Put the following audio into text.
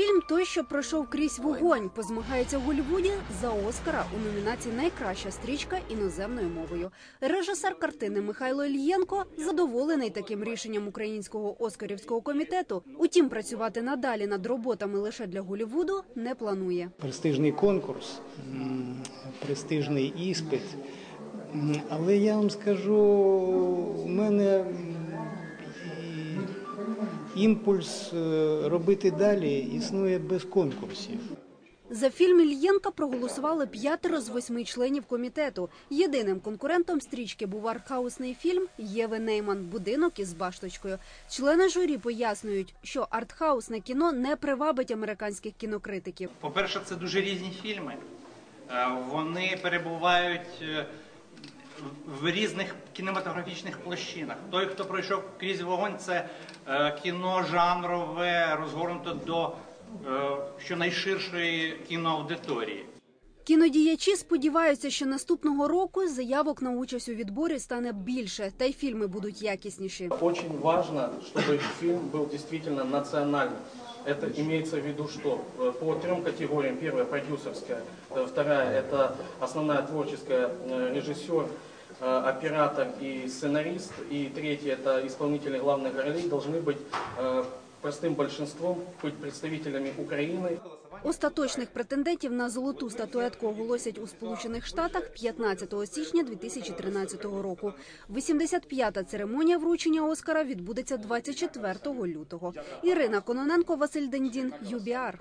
Фільм той, що пройшов крізь вогонь, позмагається в Голлівуді за Оскара у номінації Найкраща стрічка іноземною мовою. Режисер картини Михайло Ільєнко задоволений таким рішенням українського оскарівського комітету. Утім, працювати надалі над роботами лише для Голлівуду не планує. престижний конкурс, престижний іспит. Але я вам скажу, у мене імпульс е, робити далі існує без конкурсів. За фільм Ільєнка проголосували п'ятеро з восьми членів комітету. Єдиним конкурентом стрічки був артхаусний фільм Єви Нейман Будинок із башточкою. Члени журі пояснюють, що артхаусне кіно не привабить американських кінокритиків. По-перше, це дуже різні фільми. Е, Вони перебувають е, в різних кінематографічних площинах. Той, хто пройшов крізь вогонь, це е, кіно жанрове, розгорнуто до е, щонайширшої кіноаудиторії. Кінодіячі сподіваються, що наступного року заявок на участь у відборі стане більше, та й фільми будуть якісніші. Очень важно, чтобы фильм был действительно национальным. Это имеется в виду, что э, по трем категориям. Первая продюсерская, э, вторая это основная творческая э, режиссер, э, оператор и сценарист, и третья это исполнители главных ролей должны быть э, простым большинством, быть представителями Украины. Остаточних претендентів на золоту статуетку оголосять у Сполучених Штатах 15 січня 2013 року. 85-та церемонія вручення Оскара відбудеться 24 лютого. Ірина Кононенко, Василь Дендін, ЮБІАР.